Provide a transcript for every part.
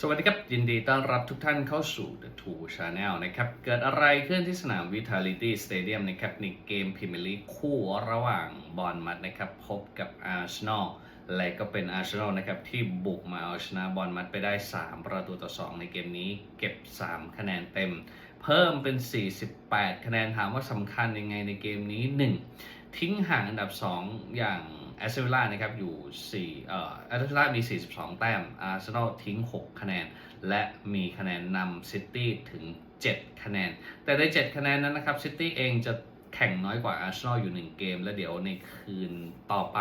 สวัสดีครับ ยินดีต้อนรับทุกท่านเข้าสู่ The Two Channel นะครับ เกิดอะไรขึ้นที่สนาม Vitality Stadium นะครับในเกมพรีเมียร์ลีกคู่ระหว่างบอลมัดนะครับ พบกับอาร์เซนอลและก็เป็นอาร์เซนอลนะครับ ที่บุกมาเอาชนะบอลมัดไปได้ 3 ประตูต่อ 2 ในเกมนี้เก็บ 3 คะแนนเต็ม เพิ่มเป็น 48 คะแนนถามว่าสำคัญยังไงในเกมนี้ 1 ทิ้งห่างอันดับ 2 อย่าง แอสเซวิล่านะครับอยู่4เอ่อแอสเซวิลล่ามี 42 แต้มอาร์เซนอลทิ้ง 6 คะแนน และมีคะแนนนำซิตี้ถึง 7 คะแนน แต่ใน 7 คะแนนนั้นนะครับซิตี้เองจะแข่งน้อยกว่าอาร์เซนอลอยู่ 1 เกม และเดี๋ยวในคืนต่อไป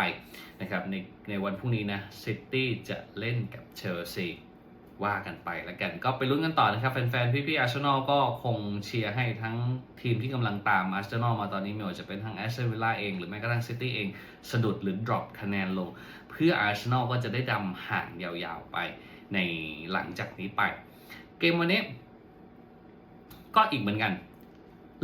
นะครับในในวันพรุ่งนี้นะซิตี้จะเล่นกับเชลซี ว่ากันไปแล้วกันก็ไปลุ้นกันต่อนะครับ แฟนๆ พี่ๆอาร์เซนอลก็คงเชียร์ให้ทั้งทีมที่กำลังตามอาร์เซนอลมาตอนนี้ไม่ว่าจะเป็นทั้งแอสเซนวิลล่าเอง หรือแม้กระทั่งซิตี้เอง สะดุดหรือ drop คะแนนลง เพื่ออาร์เซนอลก็จะได้ดำห่างยาวๆไปในหลังจากนี้ไป เกมวันนี้ ก็อีกเหมือนกัน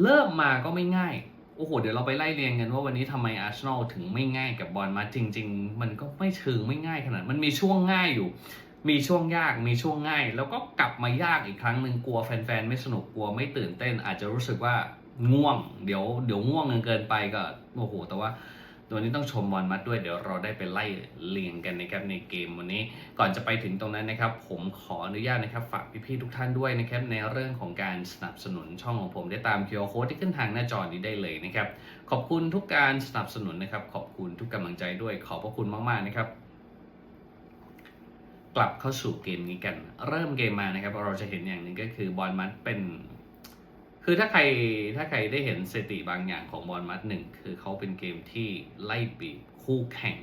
เริ่มมาก็ไม่ง่ายโอ้โห เดี๋ยวเราไปไล่เรียงกันว่าวันนี้ทำไมอาร์เซนอลถึงไม่ง่ายกับบอลมาจริง ๆ มันก็ไม่เชิงไม่ง่ายขนาด มันมีช่วงง่ายอยู่ มีช่วงยากมีช่วงง่าย แล้วก็กลับมายากอีกครั้งหนึ่งกลัวแฟนๆไม่สนุกกลัวไม่ตื่นเต้น อาจจะรู้สึกว่าง่วง เดี๋ยวเดี๋ยวง่วงเกินไปก็โอ้โหแต่ว่าตัวนี้ต้องชมบอลมัดด้วยเดี๋ยวเราได้ไปไล่เรียงกันนะครับในเกมวันนี้ ก่อนจะไปถึงตรงนั้นนะครับ ผมขออนุญาตนะครับฝากพี่ๆทุกท่านด้วยนะครับในเรื่องของการสนับสนุนช่องของผมได้ตาม QR Code ที่ขึ้นทางหน้าจอนี้ได้เลยนะครับขอบคุณทุกการสนับสนุนนะครับขอบคุณทุกกำลังใจด้วยขอบพระคุณมากๆนะครับ กลับเข้าสู่เกมนี้กัน เริ่มเกมมานะครับ เราจะเห็นอย่างหนึ่งก็คือบอลมัดเป็น คือถ้าใครถ้าใครได้เห็นสถิติบางอย่างของบอลมัดหนึ่งคือเขาเป็นเกมที่ไล่บีบคู่แข่ง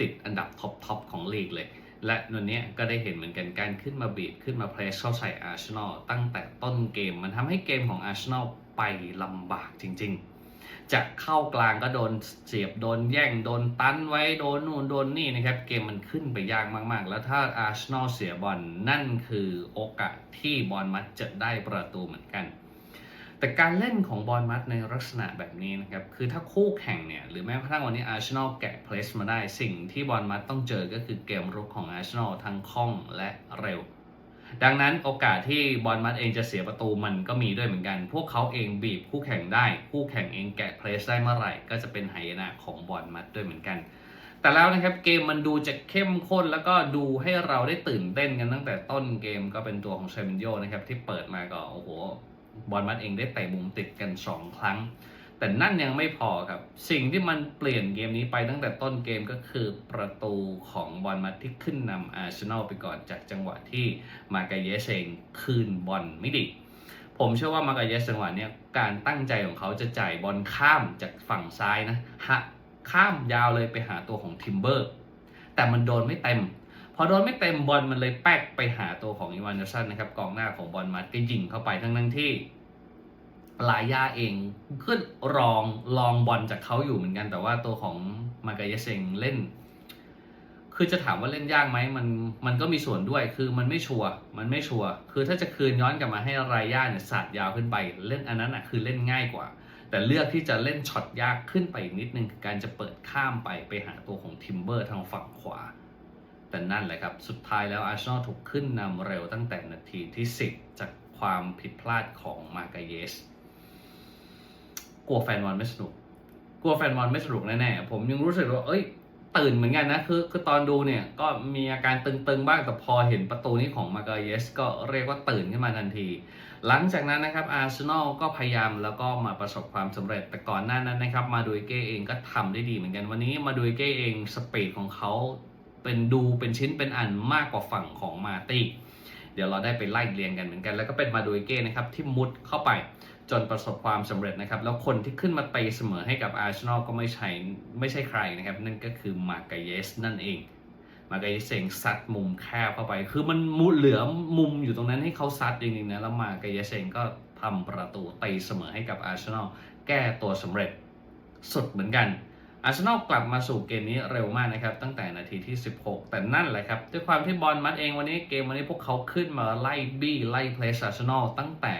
ติดอันดับท็อปทอปของลีกเลย และวันนี้ก็ได้เห็นเหมือนกันการขึ้นมาบีบขึ้นมาเพรสเข้าใส่อาร์เซนอลตั้งแต่ต้นเกมมันทำให้เกมของอาร์เซนอลไปลำบากจริง ๆ จะเข้ากลางก็โดนเสียบโดนแย่งโดนตันไว้โดนนู่นโดนนี่นะครับ เกมมันขึ้นไปยากมากๆ แล้วถ้าอาร์เซนอลเสียบอลนั่นคือโอกาสที่บอลมัดจะได้ประตูเหมือนกัน แต่การเล่นของบอลมัดในลักษณะแบบนี้นะครับ คือถ้าคู่แข่งเนี่ย หรือแม้กระทั่งวันนี้อาร์เซนอลแกะเพลสมาได้สิ่งที่บอลมัดต้องเจอก็คือเกมรุกของอาร์เซนอลทั้งคล่องและเร็ว ดังนั้นโอกาสที่บอลมัดเองจะเสียประตูมันก็มีด้วยเหมือนกัน พวกเขาเองบีบคู่แข่งได้ คู่แข่งเองแกะเพลสได้เมื่อไหร่ ก็จะเป็นไหยนะของบอลมัดด้วยเหมือนกัน แต่แล้วนะครับเกมมันดูจะเข้มข้นแล้วก็ดูให้เราได้ตื่นเต้นกันตั้งแต่ต้นเกมก็เป็นตัวของเชมินโยนะครับที่เปิดมาก็โอ้โหบอลมัดเองได้เตะมุมติดกัน 2 ครั้ง แต่นั่นยังไม่พอครับ สิ่งที่มันเปลี่ยนเกมนี้ไปตั้งแต่ต้นเกมก็คือประตูของบอลมัดที่ขึ้นนำอาร์เซนอลไปก่อนจากจังหวะที่มากาเยสเองคืนบอลไม่ดีผมเชื่อว่ามากาเยสจังหวะนี้การตั้งใจของเขาจะจ่ายบอลข้ามจากฝั่งซ้ายนะฮะข้ามยาวเลยไปหาตัวของทิมเบอร์แต่มันโดนไม่เต็ม พอโดนไม่เต็มบอลมันเลยแป๊กไปหาตัวของอีวานเดอร์สันนะครับกองหน้าของบอลมัดก็ยิงเข้าไปทั้งนั้นที่ ลายาเองขึ้นรองลองบอลจากเขาอยู่เหมือนกัน แต่ว่าตัวของมากายเซงเล่น คือจะถามว่าเล่นยากไหมมันมันก็มีส่วนด้วย คือมันไม่ชัวร์มันไม่ชัวร์คือถ้าจะคืนย้อนกลับมาให้รายาเนี่ยสาดยาวขึ้นไป เล่นอันนั้นอะคือเล่นง่ายกว่า แต่เลือกที่จะเล่นช็อตยากขึ้นไปอีกนิดนึงการจะเปิดข้ามไปไปหาตัวของทิมเบอร์ทางฝั่งขวา แต่นั่นแหละครับสุดท้ายแล้วอาร์เซนอลถูกขึ้นนำเร็วตั้งแต่นาทีที่ 10 จากความผิดพลาดของมาร์กาเยส กลัวแฟนบอลไม่สนุก กลัวแฟนบอลไม่สนุกแน่ๆ ผมยังรู้สึกว่า เอ้ย ตื่นเหมือนกันนะ คือ คือตอนดูเนี่ย ก็มีอาการตึงๆ บ้าง แต่พอเห็นประตูนี้ของมาร์กเยส ก็เรียกว่าตื่นขึ้นมาทันที หลังจากนั้นนะครับ อาร์เซนอลก็พยายามแล้วก็มาประสบความสำเร็จ แต่ก่อนหน้านั้นนะครับ มาดูเก้เองก็ทำได้ดีเหมือนกัน วันนี้มาดูเก้เองสปีดของเขาเป็นดูเป็นชิ้นเป็นอันมากกว่าฝั่งของมาตี้ เดี๋ยวเราได้ไปไล่เรียงกันเหมือนกัน แล้วก็เป็นมาดูเก้นะครับที่มุดเข้าไปจนประสบความสำเร็จนะครับ แล้วคนที่ขึ้นมาตีเสมอให้กับอาร์เซนอลก็ไม่ใช่ไม่ใช่ใครนะครับ นั่นก็คือมาร์กเยสนั่นเอง มาร์กเยสเองซัดมุมแคบเข้าไป คือมันมุดเหลือมุมอยู่ตรงนั้นให้เขาซัดจริงๆนะแล้วมาร์กเยสเองก็ทำประตูตีเสมอให้กับอาร์เซนอลแก้ตัวสำเร็จสุดเหมือนกัน อาร์เซนอลกลับมาสู่เกมนี้เร็วมากนะครับตั้งแต่นาทีที่ 16 แต่นั่นแหละครับด้วยความที่บอลมัดเองวันนี้เกมวันนี้พวกเขาขึ้นมาไล่บี้ไล่เพลสอาร์เซนอลตั้งแต่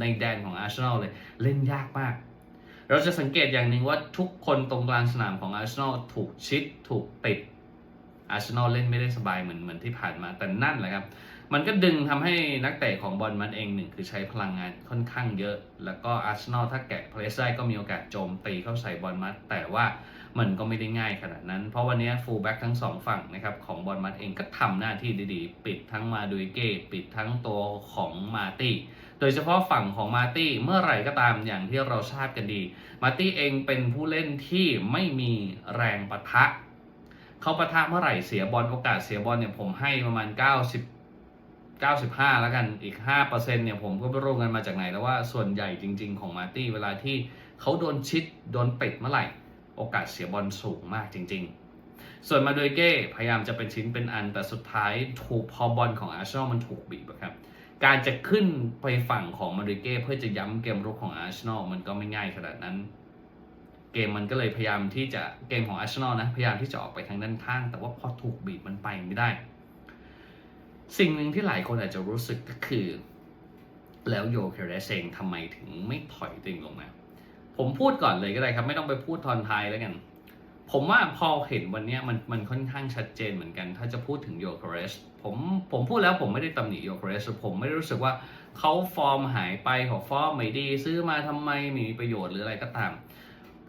ในแดนของอาร์เซนอลเลยเล่นยากมาก เราจะสังเกตอย่างหนึ่งว่าทุกคนตรงกลางสนามของอาร์เซนอลถูกชิดถูกติดอาร์เซนอลเล่นไม่ได้สบายเหมือนเหมือนที่ผ่านมาแต่นั่นแหละครับ มันก็ดึงทำให้นักเตะของบอลมันเองหนึ่งคือใช้พลังงานค่อนข้างเยอะ แล้วก็อาร์เซนอลถ้าแกะเพลสได้ก็มีโอกาสโจมตีเข้าใส่บอลมัด แต่ว่ามันก็ไม่ได้ง่ายขนาดนั้น เพราะวันนี้ฟูลแบ็กทั้งสองฝั่งนะครับของบอลมัดเองก็ทำหน้าที่ดีๆ ปิดทั้งมาดูเก้ปิดทั้งตัวของมาตี้โดยเฉพาะฝั่งของมาตี้เมื่อไหร่ก็ตามอย่างที่เราทราบกันดี มาตี้เองเป็นผู้เล่นที่ไม่มีแรงปะทะเขาปะทะเมื่อไหร่เสียบอลโอกาสเสียบอลเนี่ยผมให้ประมาณ 90 95 แล้วกันอีก 5%เนี่ยผมก็ไม่รู้เงินมาจากไหน แล้วว่าส่วนใหญ่จริง ๆ ของมาตี้เวลาที่เขาโดนชิดโดนปิดเมื่อไหร่ โอกาสเสียบอลสูงมากจริง ๆ ส่วนมาโดยเก้พยายามจะเป็นชิ้นเป็นอันแต่สุดท้ายถูกพอบอลของอาร์เซนอลมันถูกบีบครับการจะขึ้นไปฝั่งของมาดริเก้เพื่อจะย้ำเกมรุกของอาร์เซนอลมันก็ไม่ง่ายขนาดนั้นเกมมันก็เลยพยายามที่จะเกมของอาร์เซนอลนะพยายามที่จะออกไปทางด้านข้าง แต่ว่าพอถูกบีบมันไปไม่ได้ สิ่งหนึ่งที่หลายคนอาจจะรู้สึกก็คือ แล้วโยเคเรสเองทำไมถึงไม่ถอยตัวเองลงมา ผมพูดก่อนเลยก็ได้ครับ ไม่ต้องไปพูดทอนท้ายแล้วกัน ผมว่าพอเห็นวันนี้มันมันค่อนข้างชัดเจนเหมือนกัน ถ้าจะพูดถึงโยเคเรสผมผมพูดแล้วผมไม่ได้ตำหนิโยเคเรสผมไม่ได้รู้สึกว่าเขาฟอร์มหายไปของฟอร์มไม่ดี ซื้อมาทำไมไม่มีประโยชน์หรืออะไรก็ตาม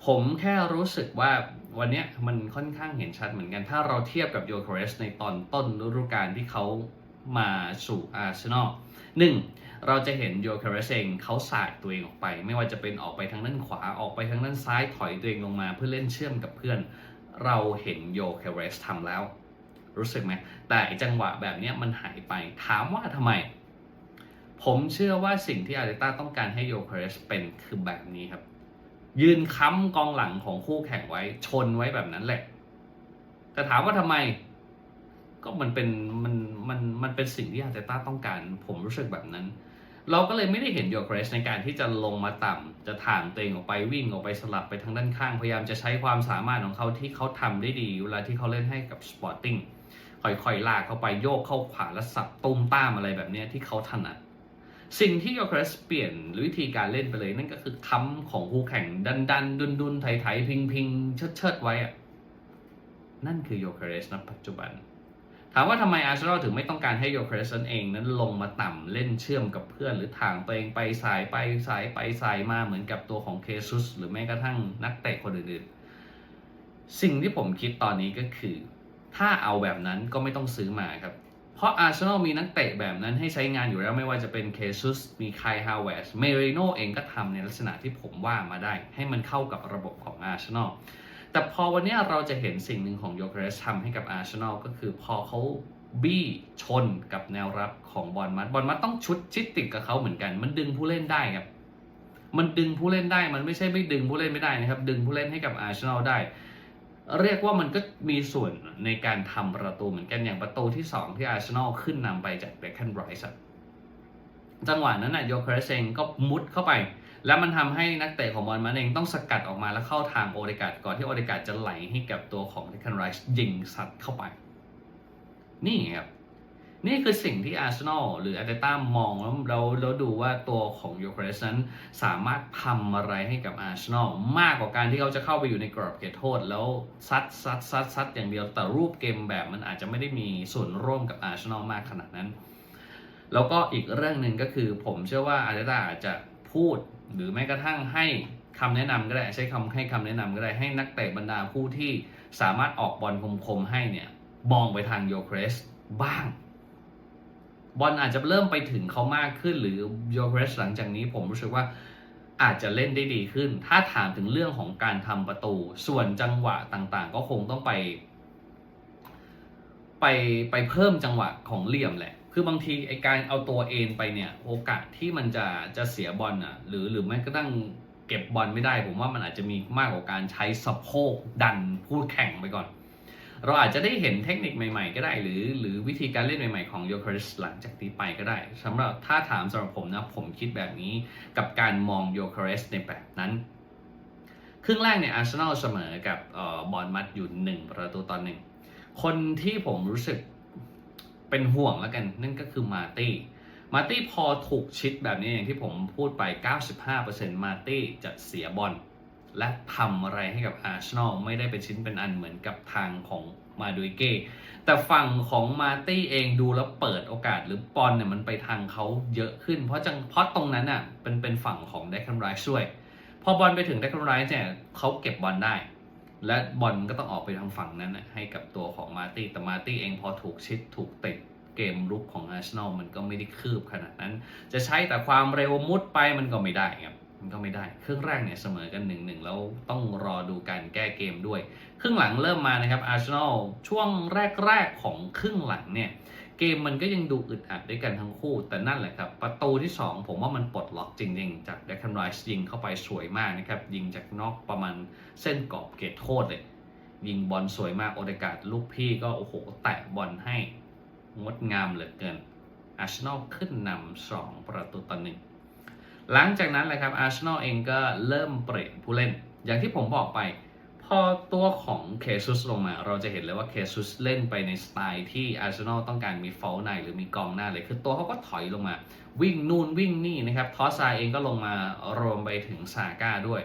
ผมแค่รู้สึกว่าวันนี้มันค่อนข้างเห็นชัดเหมือนกัน ถ้าเราเทียบกับโยเคเรสในตอนต้นฤดูกาลที่เขา มาสู่อาร์เซนอลหนึ่งเราจะเห็นโยเคเรสเองเขาสายตัวเองออกไป ไม่ว่าจะเป็นออกไปทางด้านขวาออกไปทางด้านซ้ายถอยตัวเองลงมา เพื่อเล่นเชื่อมกับเพื่อน เราเห็นโยเคเรสทำแล้ว รู้สึกไหมแต่จังหวะแบบนี้มันหายไปถามว่าทำไม ผมเชื่อว่าสิ่งที่อาร์เตต้าต้องการให้โยเคเรสเป็นคือแบบนี้ครับ ยืนค้ำกองหลังของคู่แข่งไว้ชนไว้แบบนั้นแหละแต่ถามว่าทำไม ก็มันเป็นมันมันมันเป็นสิ่งที่อาร์เตต้าต้องการ ผมรู้สึกแบบนั้น เราก็เลยไม่ได้เห็นโยเกรสในการที่จะลงมาต่ำจะถ่างตัวเองออกไปวิ่งออกไปสลับไปทางด้านข้าง พยายามจะใช้ความสามารถของเขาที่เขาทำได้ดี เวลาที่เขาเล่นให้กับสปอร์ติ้งค่อยๆลากเข้าไปโยกเข้าขวาแล้วสับตุ้มต้ามอะไรแบบนี้ที่เขาถนัดสิ่งที่โยเกรสเปลี่ยนหรือวิธีการเล่นไปเลยนั่นก็คือค้ำของคู่แข่งดันดันดุนดุนไถไถพิงพิงเชิดเชิดไว้อะนั่นคือโยเกรสณปัจจุบัน ถามว่าทำไมอาร์เซนอลถึงไม่ต้องการให้โยเครสันเองนั้นลงมาต่ำเล่นเชื่อมกับเพื่อน หรือทางตัวเองไปสายไปสายไปสายมาเหมือนกับตัวของเคซุส หรือแม้กระทั่งนักเตะคนอื่นๆ สิ่งที่ผมคิดตอนนี้ก็คือ ถ้าเอาแบบนั้นก็ไม่ต้องซื้อมาครับ เพราะอาร์เซนอลมีนักเตะแบบนั้นให้ใช้งานอยู่แล้วไม่ว่าจะเป็นเคซุส มีไคฮาวเวสเมริโนเองก็ทำในลักษณะที่ผมว่ามาได้ ให้มันเข้ากับระบบของอาร์เซนอล แต่พอวันนี้เราจะเห็นสิ่งหนึ่งของโยเคเรสทำให้กับอาร์เซนอลก็คือพอเขาบี้ชนกับแนวรับของบอลมัดบอลมัดต้องชุดชิดติดกับเขาเหมือนกัน มันดึงผู้เล่นได้ครับ มันดึงผู้เล่นได้มันไม่ใช่ไม่ดึงผู้เล่นไม่ได้นะครับ ดึงผู้เล่นให้กับอาร์เซนอลได้ เรียกว่ามันก็มีส่วนในการทำประตูเหมือนกันอย่างประตูที่ 2 ที่อาร์เซนอลขึ้นนำไปจากเบคแคนไรส์จังหวะนั้นนะโยเครสเองก็มุดเข้าไป แล้วมันทำให้นักเตะของบอลมันเองต้องสกัดออกมาแล้วเข้าทางโอเดกาดก่อนที่โอเดกาดจะไหลให้กับตัวของเดคันไรส์ยิงสัตว์เข้าไป นี่ครับนี่คือสิ่งที่อาร์เซนอลหรืออาร์เตต้ามองแล้วเราเราดูว่าตัวของโยเครสนั้นสามารถทำอะไรให้กับอาร์เซนอลมากกว่าการที่เขาจะเข้าไปอยู่ในกรอบเขตโทษ แล้วซัดซัดซัดซัดอย่างเดียวแต่รูปเกมแบบมันอาจจะไม่ได้มีส่วนร่วมกับอาร์เซนอลมากขนาดนั้น แล้วก็อีกเรื่องหนึ่งก็คือผมเชื่อว่าอาร์เตต้าอาจจะพูด หรือแม้กระทั่งให้คำแนะนำก็ได้ใช้คำให้คำแนะนำก็ได้ให้นักเตะบรรดาผู้ที่สามารถออกบอลคมๆให้เนี่ยมองไปทางโยเครสบ้าง บอลอาจจะเริ่มไปถึงเขามากขึ้น หรือโยเครสหลังจากนี้ผมรู้สึกว่าอาจจะเล่นได้ดีขึ้น ถ้าถามถึงเรื่องของการทำประตู ส่วนจังหวะต่างๆ ก็คงต้องไป ไปไปเพิ่มจังหวะของเหลี่ยมแหละ คือบางทีไอการเอาตัวเองไปเนี่ย โอกาสที่มันจะจะเสียบอลอะ หรือหรือแม้กระทั่งเก็บบอลไม่ได้ ผมว่ามันอาจจะมีมากกว่าการใช้สะโพกดันผู้แข่งไปก่อน เราอาจจะได้เห็นเทคนิคใหม่ๆ ก็ได้ หรือหรือวิธีการเล่นใหม่ๆของโยคริสหลังจากนี้ไปก็ได้สำหรับถ้าถามสำหรับผมนะ ผมคิดแบบนี้กับการมองโยคริสในแบบนั้นครึ่งแรกเนี่ยอาร์เซนอลเสมอกับเอ่อบอลมัดอยู่หนึ่งประตูต่อหนึ่งคนที่ผมรู้สึก เป็นห่วงแล้วกัน นั่นก็คือมาร์ตี้มาร์ตี้พอถูกชิดแบบนี้อย่างที่ผมพูดไป 95%มาร์ตี้จะเสียบอลและทำอะไรให้กับอาร์เซนอลไม่ได้เป็นชิ้นเป็นอันเหมือนกับทางของมาดูเก้แต่ฝั่งของมาร์ตี้เองดูแล้วเปิดโอกาสหรือบอลเนี่ยมันไปทางเขาเยอะขึ้น เพราะจังเพราะตรงนั้นอะเป็นเป็นฝั่งของเดคันไรส์ช่วย พอบอลไปถึงเดคันไรส์เนี่ยเขาเก็บบอลได้ และบอลก็ต้องออกไปทางฝั่งนั้นนะให้กับตัวของมาตี้แต่มาตี้เองพอถูกชิดถูกติดเกมรุกของอาร์เซนอลมันก็ไม่ได้คืบขนาดนั้น จะใช้แต่ความเร็วมุดไปมันก็ไม่ได้ครับมันก็ไม่ได้ ครึ่งแรกเนี่ยเสมอกันหนึ่งหนึ่งแล้วต้องรอดูการแก้เกมด้วย ครึ่งหลังเริ่มมานะครับอาร์เซนอลช่วงแรก ๆ ของครึ่งหลังเนี่ย เกมมันก็ยังดูอึดอัดด้วยกันทั้งคู่ แต่นั่นแหละครับ ประตูที่ 2 ผมว่ามันปลดล็อกจริง ๆ จากเดคันไรส์ยิงเข้าไปสวยมากนะครับ ยิงจากนอกประมาณเส้นกรอบเขตโทษเลย ยิงบอลสวยมากโอเดกาดลูกพี่ก็โอ้โห แตะบอลให้งดงามเหลือเกินอาร์เซนอลขึ้นนำสองประตูต่อหนึ่งหลังจากนั้นแหละครับอาร์เซนอลเองก็เริ่มเปลี่ยนผู้เล่น อย่างที่ผมบอกไป อตัวของเคซุสลงมา เราจะเห็นเลยว่าเคซุสเล่นไปในสไตล์ที่อาร์เซนอลต้องการมีฟอลในหรือมีกองหน้าเลย คือตัวเขาก็ถอยลงมา วิ่งนู่นวิ่งนี่นะครับ ทอสซาเองก็ลงมารวมไปถึงซาก้าด้วย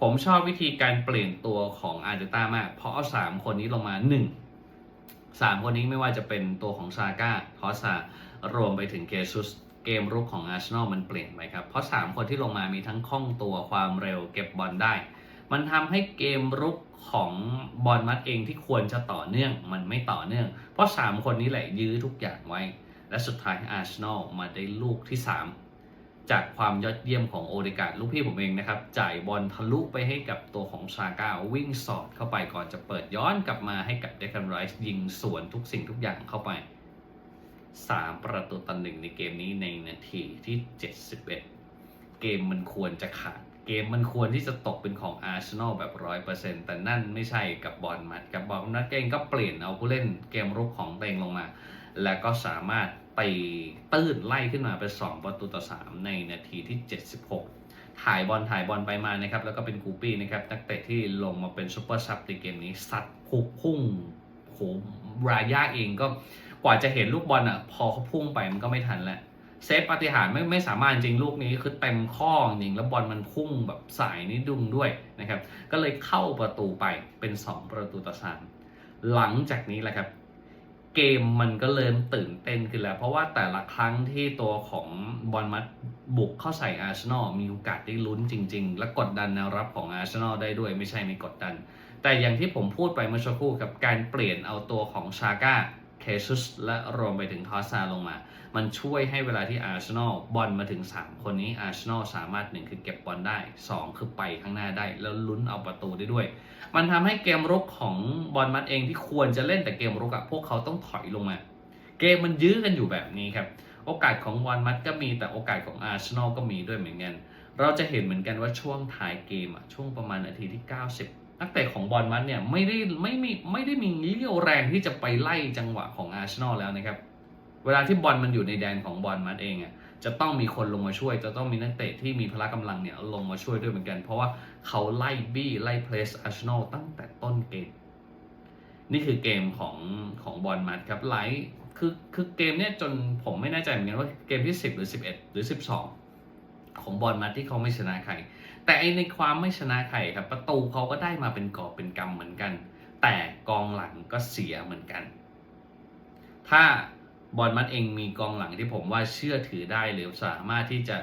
ผมชอบวิธีการเปลี่ยนตัวของอาร์เตต้ามาก เพราะเอาสามคนนี้ลงมาหนึ่งสามคนนี้ไม่ว่าจะเป็นตัวของซาก้าทอสซารวมไปถึงเคซุสเกมรุกของอาร์เซนอลมันเปลี่ยนไปครับ เพราะ 3 คนที่ลงมามีทั้งคล่องตัวความเร็วเก็บบอลได้ มันทำให้เกมรุกของบอลมัดเองที่ควรจะต่อเนื่องมันไม่ต่อเนื่อง เพราะ 3 คนนี้แหละยื้อทุกอย่างไว้ และสุดท้ายอาร์เซนอลมาได้ลูกที่ 3 จากความยอดเยี่ยมของโอเดกาดลูกพี่ผมเองนะครับ จ่ายบอลทะลุไปให้กับตัวของซาก้าวิ่งสอดเข้าไปก่อนจะเปิดย้อนกลับมาให้กับเดคันไรส์ยิงสวนทุกสิ่งทุกอย่างเข้าไป 3 ประตูต่อหนึ่งในเกมนี้ในนาทีที่ 71 เกมมันควรจะขาด เกมมันควรที่จะตกเป็นของอาร์เซนอลแบบ100%แต่นั่นไม่ใช่กับบอลมัดกับบอลมัดเองก็เปลี่ยนเอาผู้เล่นเกมรุกของตัวเองลงมา แล้วก็สามารถตีตื้นไล่ขึ้นมาเป็น2ประตูต่อ 3 ในนาทีที่ 76 ถ่ายบอลถ่ายบอลไปมานะครับ แล้วก็เป็นกูปี้นะครับนักเตะที่ลงมาเป็นซูเปอร์ซับในเกมนี้ซัดพุกพุ่งโหรายาเองก็กว่าจะเห็นลูกบอลอะพอเขาพุ่งไปมันก็ไม่ทันแล้ว เซฟปฏิหารไม่ไม่สามารถจริงลูกนี้คือเต็มข้อจริงแล้วบอลมันพุ่งแบบสายนิดดุงด้วยนะครับ ก็เลยเข้าประตูไปเป็น 2 ประตูต่อสามหลังจากนี้แหละครับ เกมมันก็เริ่มตื่นเต้นขึ้นแล้ว เพราะว่าแต่ละครั้งที่ตัวของบอลมัดบุกเข้าใส่อาร์เซนอลมีโอกาสได้ลุ้นจริง ๆ และกดดันแนวรับของอาร์เซนอลได้ด้วยไม่ใช่ไม่กดดัน แต่อย่างที่ผมพูดไปเมื่อสักครู่กับการเปลี่ยนเอาตัวของชาก้าเคซุสและรวมไปถึงทอสซาลงมา มันช่วยให้เวลาที่อาร์เซนอลบอลมาถึง 3 คนนี้อาร์เซนอลสามารถหนึ่งคือเก็บบอลได้ 2 คือไปข้างหน้าได้ แล้วลุ้นเอาประตูได้ด้วย มันทำให้เกมรุกของบอลมัดเองที่ควรจะเล่นแต่เกมรุกอะพวกเขาต้องถอยลงมา เกมมันยื้อกันอยู่แบบนี้ครับโอกาสของบอลมัดก็มีแต่โอกาสของอาร์เซนอลก็มีด้วยเหมือนกันเราจะเห็นเหมือนกันว่าช่วงท้ายเกมอะช่วงประมาณนาทีที่ 90นักเตะของบอลมัดเนี่ยไม่ได้ไม่มีไม่ได้มีเรี่ยวแรงที่จะไปไล่จังหวะของอาร์เซนอลแล้วนะครับ เวลาที่บอลมันอยู่ในแดนของบอลมัดเองอะจะต้องมีคนลงมาช่วย จะต้องมีนักเตะที่มีพละกำลังเนี่ยลงมาช่วยด้วยเหมือนกัน เพราะว่าเขาไล่บี้ไล่เพลสอาร์เซนอลตั้งแต่ต้นเกม นี่คือเกมของของบอลมัดครับไลท์คือคือเกมเนี่ยจนผมไม่แน่ใจเหมือนกันว่าเกมที่ 10 หรือ 11 หรือ 12 ของบอลมัดที่เขาไม่ชนะใคร แต่ไอในความไม่ชนะใครครับ ประตูเขาก็ได้มาเป็นกอบเป็นกำเหมือนกัน แต่กองหลังก็เสียเหมือนกัน ถ้า บอลมัดเองมีกองหลังที่ผมว่าเชื่อถือได้หรือสามารถที่จะ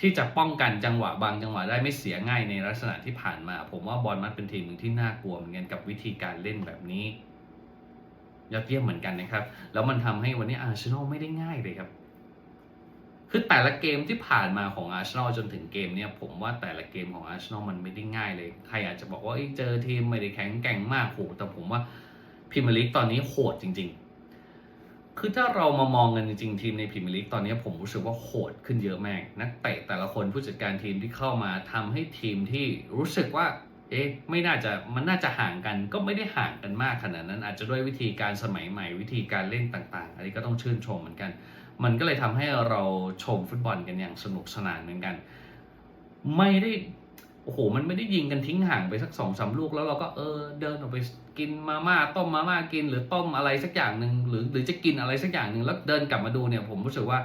ที่จะป้องกันจังหวะบางจังหวะได้ไม่เสียง่ายในลักษณะที่ผ่านมา ผมว่าบอลมัดเป็นทีมหนึ่งที่น่ากลัวเหมือนกันกับวิธีการเล่นแบบนี้ยอดเยี่ยมเหมือนกันนะครับ แล้วมันทำให้วันนี้อาร์เซนอลไม่ได้ง่ายเลยครับ คือแต่ละเกมที่ผ่านมาของอาร์เซนอลจนถึงเกมเนี้ยผมว่าแต่ละเกมของอาร์เซนอลมันไม่ได้ง่ายเลย ใครอาจจะบอกว่าเจอทีมไม่ได้แข็งแกร่งมากโหแต่ผมว่าพรีเมียร์ลีกตอนนี้โหดจริง ๆ คือถ้าเรามามองกันจริงๆทีมในพรีเมียร์ลีกตอนนี้ผมรู้สึกว่าโหดขึ้นเยอะมาก นักเตะแต่ละคนผู้จัดการทีมที่เข้ามาทำให้ทีมที่รู้สึกว่า เอ๊ะไม่น่าจะมันน่าจะห่างกันก็ไม่ได้ห่างกันมากขนาดนั้น อาจจะด้วยวิธีการสมัยใหม่วิธีการเล่นต่างๆ อันนี้ก็ต้องชื่นชมเหมือนกัน มันก็เลยทำให้เราชมฟุตบอลกันอย่างสนุกสนานเหมือนกัน ไม่ได้ โอ้โห มันไม่ได้ยิงกันทิ้งห่างไปสักสองสามลูกแล้วเราก็เออเดินออกไปกินมาม่าต้มมาม่ากิน หรือต้มอะไรสักอย่างหนึ่งหรือหรือจะกินอะไรสักอย่างหนึ่งแล้วเดินกลับมาดูเนี่ย ผมรู้สึกว่า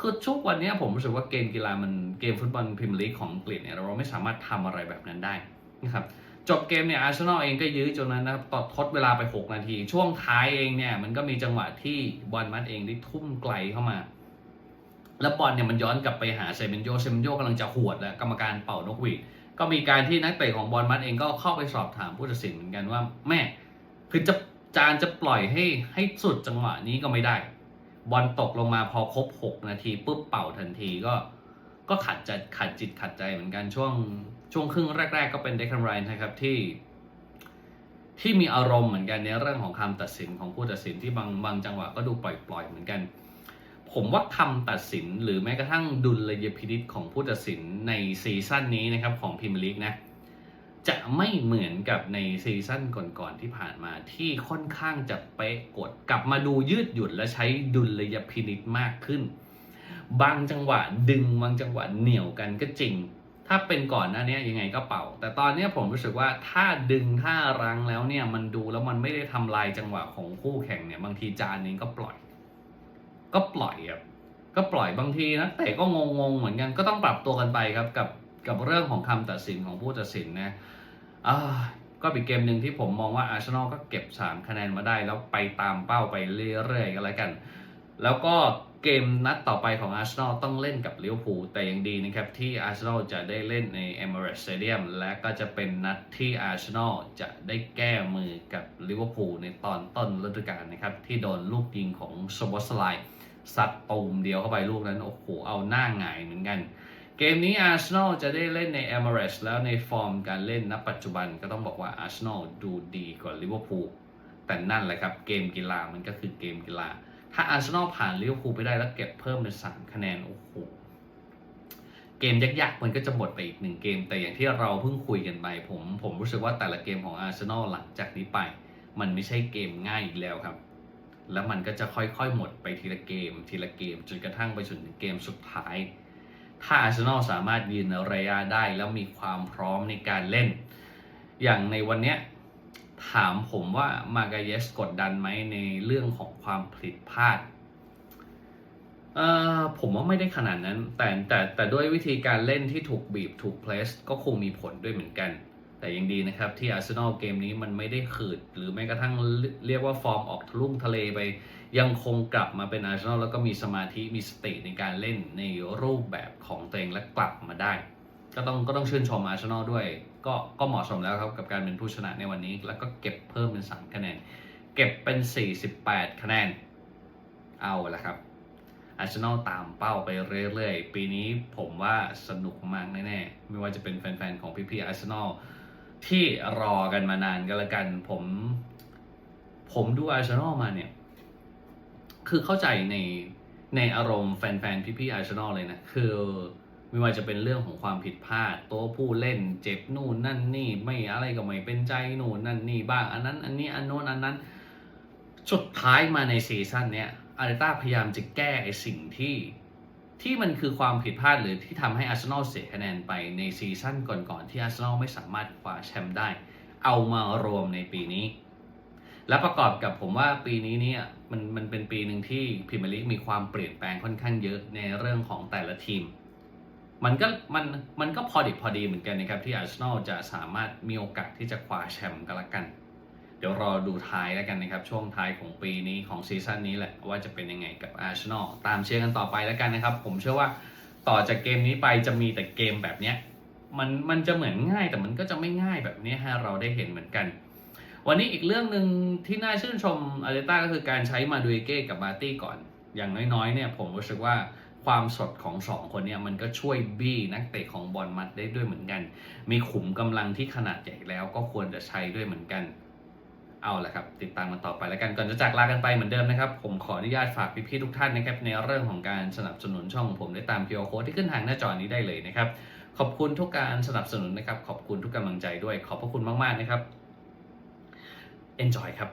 คือทุกวันนี้ผมรู้สึกว่าเกมกีฬามันเกมฟุตบอลพรีเมียร์ลีกของอังกฤษเนี่ยเราไม่สามารถทำอะไรแบบนั้นได้นะครับจบเกมเนี่ยอาร์เซนอลเองก็ยื้อจนนั้นนะครับต่อทดเวลาไป 6 นาที ช่วงท้ายเองเนี่ยมันก็มีจังหวะที่บอลมัดเองได้ทุ่มไกลเข้ามา แล้วบอลเนี่ยมันย้อนกลับไปหาเซเมนโยเซเมนโยกำลังจะหวดแล้วกรรมการเป่านกหวีดก็มีการที่นักเตะของบอลมัดเองก็เข้าไปสอบถามผู้ตัดสินเหมือนกันว่าแม่คือจะจานจะปล่อยให้ให้สุดจังหวะนี้ก็ไม่ได้ บอลตกลงมาพอครบ 6 นาทีปุ๊บเป่าทันทีก็ก็ขัดใจขัดจิตขัดใจเหมือนกันช่วงช่วงครึ่งแรก ๆ ก็เป็นเดคันไรน์นะครับที่ ที่มีอารมณ์เหมือนกันในเรื่องของคำตัดสินของผู้ตัดสินที่บางบางจังหวะก็ดูปล่อยๆเหมือนกัน ผมว่าคำตัดสินหรือแม้กระทั่งดุลยพินิจของผู้ตัดสินในซีซั่นนี้นะครับของพรีเมียร์ลีกนะจะไม่เหมือนกับในซีซั่นก่อนๆที่ผ่านมาที่ค่อนข้างจะเป๊ะกดกลับมาดูยืดหยุ่นและใช้ดุลยพินิจมากขึ้น บางจังหวะดึงบางจังหวะเหนี่ยวกันก็จริง ถ้าเป็นก่อนหน้านี้ยังไงก็เป่า แต่ตอนนี้ผมรู้สึกว่าถ้าดึงถ้ารั้งแล้วเนี่ยมันดูแล้วมันไม่ได้ทำลายจังหวะของคู่แข่งเนี่ยบางทีจานเองก็ปล่อย ก็ปล่อยครับก็ปล่อยบางทีนะแต่ก็งงๆเหมือนกันก็ต้องปรับตัวกันไปครับกับกับเรื่องของคำตัดสินของผู้ตัดสินนะก็เป็นเกมหนึ่งที่ผมมองว่าอาร์เซนอลก็เก็บ 3 คะแนนมาได้ แล้วไปตามเป้าไปเรื่อยๆกันแล้วกัน แล้วก็เกมนัดต่อไปของอาร์เซนอลต้องเล่นกับลิเวอร์พูลแต่ยังดีนะครับที่อาร์เซนอลจะได้เล่นใน Emirates Stadium และก็จะเป็นนัดที่อาร์เซนอลจะได้แก้มือกับลิเวอร์พูลในตอนต้นฤดูกาลนะครับที่โดนลูกยิงของสวอสไล ซัดตูมเดียวเข้าไปลูกนั้น โอ้โห เอาหน้าหงายเหมือนกัน เกมนี้อาร์เซนอลจะได้เล่นใน Emirates แล้วในฟอร์มการเล่นณปัจจุบันก็ต้องบอกว่าอาร์เซนอลดูดีกว่าลิเวอร์พูลแต่นั่นแหละครับ เกมกีฬามันก็คือเกมกีฬา ถ้าอาร์เซนอลผ่านลิเวอร์พูลไปได้แล้วเก็บเพิ่มเป็น3คะแนน โอ้โหเกมยากๆมันก็จะหมดไปอีกหนึ่งเกม แต่อย่างที่เราเพิ่งคุยกันไปผม ผมรู้สึกว่าแต่ละเกมของอาร์เซนอลหลังจากนี้ไป มันไม่ใช่เกมง่ายอีกแล้วครับ แล้วมันก็จะค่อยๆหมดไปทีละเกม ทีละเกม จนกระทั่งไปถึงเกมสุดท้าย ถ้าอาร์เซนอลสามารถยืนระยะได้แล้วมีความพร้อมในการเล่น อย่างในวันเนี้ยถามผมว่ามาการเยสกดดันไหมในเรื่องของความผิดพลาดเอ่อผมว่าไม่ได้ขนาดนั้น แต่แต่แต่ด้วยวิธีการเล่นที่ถูกบีบถูกเพลสก็คงมีผลด้วยเหมือนกัน แต่ยังดีนะครับที่อาร์เซนอลเกมนี้มันไม่ได้ขืด หรือแม้กระทั่งเรียกว่าฟอร์มออกทะลุ่งทะเลไป ยังคงกลับมาเป็นอาร์เซนอลแล้วก็มีสมาธิมีสติในการเล่นในรูปแบบของตัวเองและกลับมาได้ ก็ต้องก็ต้องชื่นชมอาร์เซนอลด้วย ก็ก็เหมาะสมแล้วครับกับการเป็นผู้ชนะในวันนี้ แล้วก็เก็บเพิ่มเป็น3คะแนน เก็บเป็น 48 คะแนน เอาละครับอาร์เซนอลตามเป้าไปเรื่อยๆ ปีนี้ผมว่าสนุกมากแน่ๆ ไม่ว่าจะเป็นแฟนๆ ของพี่ๆอาร์เซนอล ที่รอกันมานานก็แล้วกัน ผม ผมดูอาร์เซนอลมาเนี่ย คือเข้าใจในในอารมณ์แฟนๆ พี่ๆอาร์เซนอลเลยนะ คือไม่ว่าจะเป็นเรื่องของความผิดพลาด ตัวผู้เล่นเจ็บนู่นนั่นนี่ ไม่อะไรก็ไม่เป็นใจนู่นนั่นนี่บ้าง อันนั้น อันนี้อันโน้นอันนั้นสุดท้ายมาในซีซั่นเนี้ยอาร์เตต้าพยายามจะแก้ไอ้สิ่งที่ ที่มันคือความผิดพลาดหรือที่ทำให้อาร์เซนอลเสียคะแนนไปในซีซั่นก่อนๆที่อาร์เซนอลไม่สามารถคว้าแชมป์ได้ เอามารวมในปีนี้ และประกอบกับผมว่าปีนี้เนี่ยมันมันเป็นปีหนึ่งที่พรีเมียร์ลีกมีความเปลี่ยนแปลงค่อนข้างเยอะในเรื่องของแต่ละทีม มันก็มันมันก็พอดิบพอดีเหมือนกันนะครับที่อาร์เซนอลจะสามารถมีโอกาสที่จะคว้าแชมป์กันละกัน เดี๋ยวรอดูท้ายแล้วกันนะครับ ช่วงท้ายของปีนี้ของซีซั่นนี้แหละ ว่าจะเป็นยังไงกับอาร์เซนอลตามเชียร์กันต่อไปแล้วกันนะครับ ผมเชื่อว่าต่อจากเกมนี้ไปจะมีแต่เกมแบบเนี้ยมันมันจะเหมือนง่ายแต่มันก็จะไม่ง่ายแบบนี้ให้เราได้เห็นเหมือนกัน วันนี้อีกเรื่องหนึ่งที่น่าชื่นชมอาร์เตต้าก็คือการใช้มาดูเก้กับมาร์ตี้ก่อน อย่างน้อยๆเนี่ยผมรู้สึกว่าความสดของสองคนเนี่ยมันก็ช่วยบี้นักเตะของบอลมัดได้ด้วยเหมือนกัน มีขุมกำลังที่ขนาดใหญ่แล้วก็ควรจะใช้ด้วยเหมือนกัน เอาละครับ ติดตามกันต่อไปแล้วกันก่อนจะจากลากันไปเหมือนเดิมนะครับ ผมขออนุญาตฝากพี่ๆทุกท่านนะครับในเรื่องของการสนับสนุนช่องของผมได้ตาม QR Code ที่ขึ้นทางหน้าจอนี้ได้เลยนะครับ ขอบคุณทุกการสนับสนุนนะครับ ขอบคุณทุกกำลังใจด้วย ขอบพระคุณมากๆนะครับ enjoy ครับ